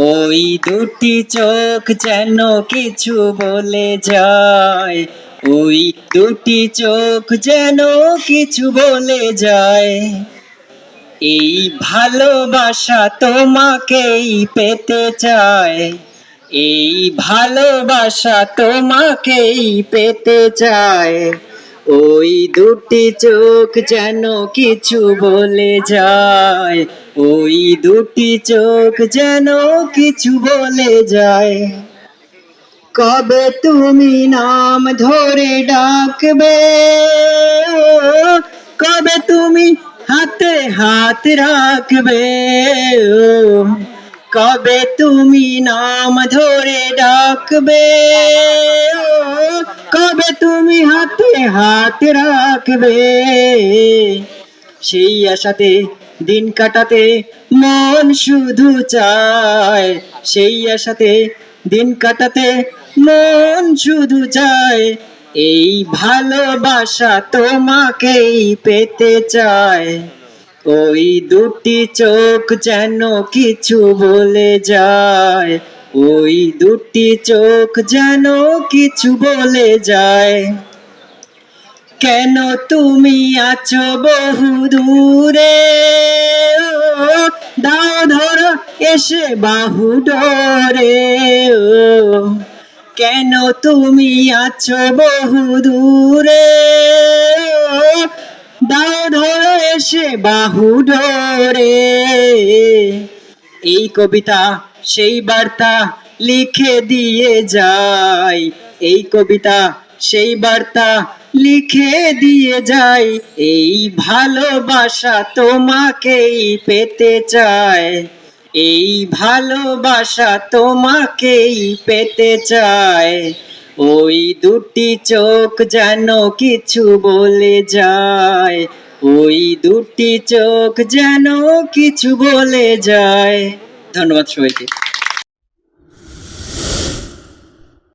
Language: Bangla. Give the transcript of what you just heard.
ওই দুটি চোখ যেন কিছু বলে যায়। ওই দুটি চোখ যেন কিছু বলে যায়। এই ভালোবাসা তোমাকেই পেতে চায়। এই ভালোবাসা তোমাকেই পেতে চায়। ওই দুটি চোখ যেন কিছু বলে যায়। ওই দুটি চোখ যেন কিছু বলে যায়। কবে তুমি নাম ধরে ডাকবে? কবে তুমি হাতে হাত রাখবে? কবে তুমি নাম ধরে ডাকবে? কবে তুমি হাতে হাত রাখবে? সেই আশাতে দিন কাটাতে মন শুধু চায়। সেই আশাতে দিন কাটাতে মন শুধু চায়। এই ভালোবাসা তোমাকেই পেতে চায়। ওই দুটি চোখ যেন কিছু বলে যায়। ওই দুটি চোখ যেন কিছু বলে যায়। কেন তুমি আছো বহু দূরে? দাও ধরো এসে বাহু ডরে। কেন তুমি আছো বহু দূরে? দাও ধরো এসে বাহু ডরে। এই কবিতা সেই বার্তা লিখে দিয়ে যায়। এই কবিতা সেই বার্তা লিখে দিয়ে যায়। এই ভালোবাসা তোমাকেই পেতে চায়। এই ভালোবাসা তোমাকেই পেতে চায়। ওই দুটি চোখ যেন কিছু বলে যায়। ওই দুটি চোখ যেন কিছু বলে যায়। ধন্যবাদ সবাইকে।